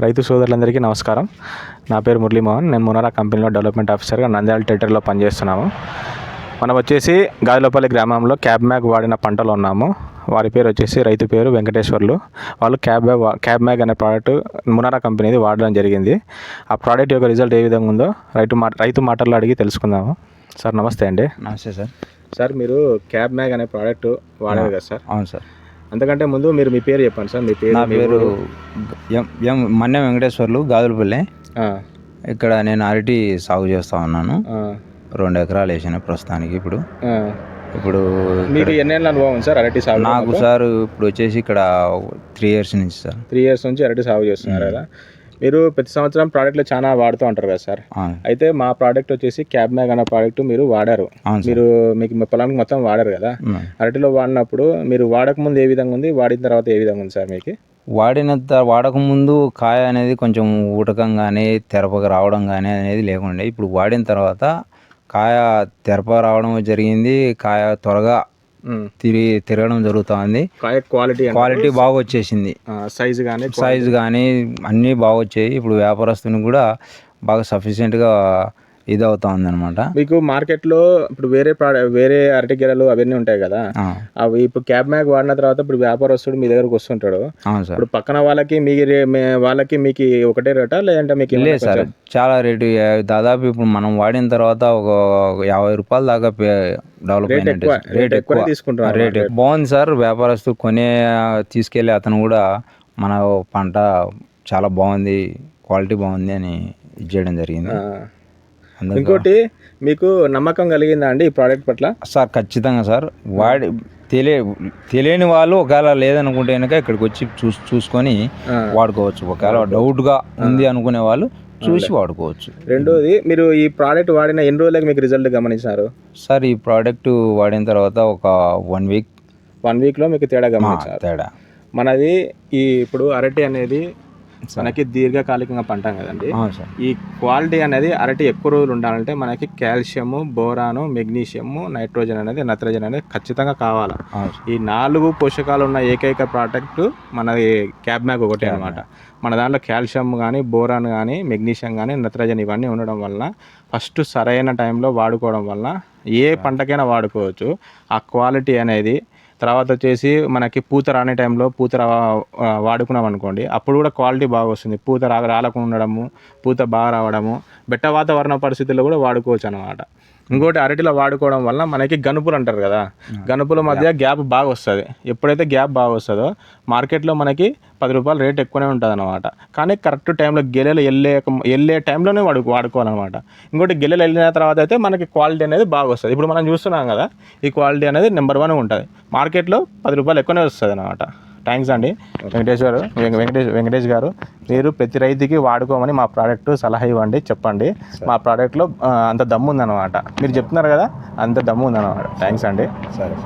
రైతు సోదరులందరికీ నమస్కారం. నా పేరు మురళీమోహన్. నేను మునారా కంపెనీలో డెవలప్మెంట్ ఆఫీసర్గా నంద్యాల టెరిటరీలో పనిచేస్తున్నాము. మనం వచ్చేసి గాజులపల్లి గ్రామంలో క్యాబ్ మ్యాగ్ వాడిన పంటలో ఉన్నాము. వారి పేరు వచ్చేసి రైతు పేరు వెంకటేశ్వర్లు. వాళ్ళు క్యాబ్ బ్యాగ్ వా- క్యాబ్ మ్యాగ్ అనే ప్రోడక్ట్ మునారా కంపెనీది వాడడం జరిగింది. ఆ ప్రోడక్ట్ యొక్క రిజల్ట్ ఏ విధంగా ఉందో రైతు మా రైతు మాటల్లో అడిగి తెలుసుకుందాము. సార్ నమస్తే అండి. నమస్తే సార్. సార్ మీరు క్యాబ్ మ్యాగ్ అనే ప్రోడక్ట్ వాడారు కదా సార్? అవును సార్. అంతకంటే ముందు మీరు మీ పేరు చెప్పండి సార్ మీ పేరు నా పేరు. ఎం మన్నె వెంకటేశ్వర్లు గాజులపల్లి ఆ, ఇక్కడ నేను అరటి సాగు చేస్తూ ఉన్నాను. రెండు ఎకరాలు వేసిన ప్రస్తుతానికి ఇప్పుడు. ఇప్పుడు మీకు ఎన్నేళ్ళ అనుభవం సార్ అరటి సాగు నాకు సార్ ఇప్పుడు వచ్చేసి ఇక్కడ త్రీ ఇయర్స్ నుంచి సార్. త్రీ ఇయర్స్ నుంచి అరటి సాగు చేస్తున్నారు కదా. మీరు ప్రతి సంవత్సరం ప్రోడక్ట్లు చాలా వాడుతూ ఉంటారు కదా సార్? అయితే మా ప్రోడక్ట్ వచ్చేసి క్యాబ్ మ్యాగ్ అనే ప్రోడక్ట్ మీరు వాడారు. మీరు మీకు పొలానికి మొత్తం వాడారు కదా. అరటిలో వాడినప్పుడు మీరు వాడక ముందు ఏ విధంగా ఉంది? వాడిన తర్వాత ఏ విధంగా ఉంది సార్ మీకు? వాడిన వాడకముందు కాయ అనేది కొంచెం ఊటకం కానీ తెరపగా రావడం కానీ అనేది లేకుండే ఇప్పుడు వాడిన తర్వాత కాయ తెరప రావడం జరిగింది. కాయ త్వరగా తిరిగి తిరగడం జరుగుతుంది. క్వాలిటీ క్వాలిటీ బాగా వచ్చేసింది సైజ్ కానీ సైజ్ కానీ అన్నీ బాగా వచ్చాయి ఇప్పుడు వ్యాపారస్తునికి కూడా బాగా సఫిషియెంట్గా ఇది అవుతా ఉంది అనమాట మీకు మార్కెట్లో ఇప్పుడు వేరే ప్రోడక్ట్ వేరే అరటి గెలలు అవన్నీ ఉంటాయి కదా అవి ఇప్పుడు క్యాబ్ మ్యాగ్ వాడిన తర్వాత ఇప్పుడు వ్యాపారస్తుడు మీ దగ్గరకు వస్తుంటాడు. ఇప్పుడు పక్కన వాళ్ళకి మీ వాళ్ళకి మీకు ఒకటే రేటా లేదంటే మీకు లేదు సార్ చాలా రేటు. దాదాపు ఇప్పుడు మనం వాడిన తర్వాత ఒక యాభై రూపాయల దాకా డెవలప్ రేట్ ఎక్కువ తీసుకుంటున్నారు రేట్. బాగుంది సార్ వ్యాపారస్తు కొనే తీసుకెళ్ళి అతను కూడా మన పంట చాలా బాగుంది క్వాలిటీ బాగుంది అని ఇది చేయడం జరిగింది. ఇంకోటి మీకు నమ్మకం కలిగిందా అండి ఈ ప్రోడక్ట్ పట్ల? సార్ ఖచ్చితంగా సార్. వాడి తెలియ తెలియని వాళ్ళు ఒకవేళ లేదనుకుంటే కనుక ఇక్కడికి వచ్చి చూస్ చూసుకొని. వాడుకోవచ్చు. ఒకవేళ డౌట్గా ఉంది అనుకునే వాళ్ళు చూసి వాడుకోవచ్చు. రెండోది మీరు ఈ ప్రోడక్ట్ వాడిన ఎన్ని రోజులకి మీకు రిజల్ట్ గమనించారు సార్ ఈ ప్రోడక్ట్ వాడిన తర్వాత ఒక వన్ వీక్ వన్ వీక్లో మీకు తేడా గమనించారు. తేడా. మనది ఈ ఇప్పుడు అరటి అనేది మనకి దీర్ఘకాలికంగా పంటాం కదండి. ఈ క్వాలిటీ అనేది అరటి ఎక్కువ రోజులు ఉండాలంటే మనకి కాల్షియము బోరాను మెగ్నీషియము నైట్రోజన్ అనేది నత్రజన్ అనేది ఖచ్చితంగా కావాలి. ఈ నాలుగు పోషకాలు ఉన్న ఏకైక ప్రోడక్ట్ మనది క్యాబ్ మ్యాగ్ ఒకటే అనమాట మన దాంట్లో కాల్షియం కానీ బోరాన్ కానీ మెగ్నీషియం కానీ నత్రజన్ ఇవన్నీ ఉండడం వలన ఫస్ట్ సరైన టైంలో వాడుకోవడం వలన ఏ పంటకైనా వాడుకోవచ్చు. ఆ క్వాలిటీ అనేది తర్వాత వచ్చేసి మనకి పూత రాని టైంలో పూత వాడుకున్నాం అనుకోండి అప్పుడు కూడా క్వాలిటీ బాగా వస్తుంది. పూత రా రాలకుండా ఉండడము పూత బాగా రావడము బెట్ట వాతావరణ పరిస్థితుల్లో కూడా వాడుకోవచ్చు అనమాట ఇంకోటి అరటిలో వాడుకోవడం వల్ల మనకి గనుపులు అంటారు కదా. గనుపుల మధ్య గ్యాప్ బాగా వస్తుంది. ఎప్పుడైతే గ్యాప్ బాగా వస్తుందో మార్కెట్లో మనకి పది రూపాయలు రేట్ ఎక్కువనే ఉంటుంది అనమాట కానీ కరెక్ట్ టైంలో గెలెలు వెళ్ళే వెళ్ళే టైంలోనే వాడు వాడుకోవాలన్నమాట. ఇంకోటి గెలెలు వెళ్ళిన తర్వాత అయితే మనకి క్వాలిటీ అనేది బాగా వస్తుంది. ఇప్పుడు మనం చూస్తున్నాం కదా ఈ క్వాలిటీ అనేది నెంబర్ వన్ ఉంటుంది. మార్కెట్లో పది రూపాయలు ఎక్కువనే వస్తుంది అనమాట థ్యాంక్స్ అండి. వెంకటేష్ గారు వెంక- వెంకటేష్ వెంకటేష్ గారు మీరు ప్రతి రైతుకి వాడుకోమని మా ప్రోడక్ట్ సలహా ఇవ్వండి చెప్పండి. మా ప్రోడక్ట్లో అంత దమ్ము ఉందన్నమాట మీరు చెప్తున్నారు కదా అంత దమ్ము ఉందన్నమాట థ్యాంక్స్ అండి. సరే.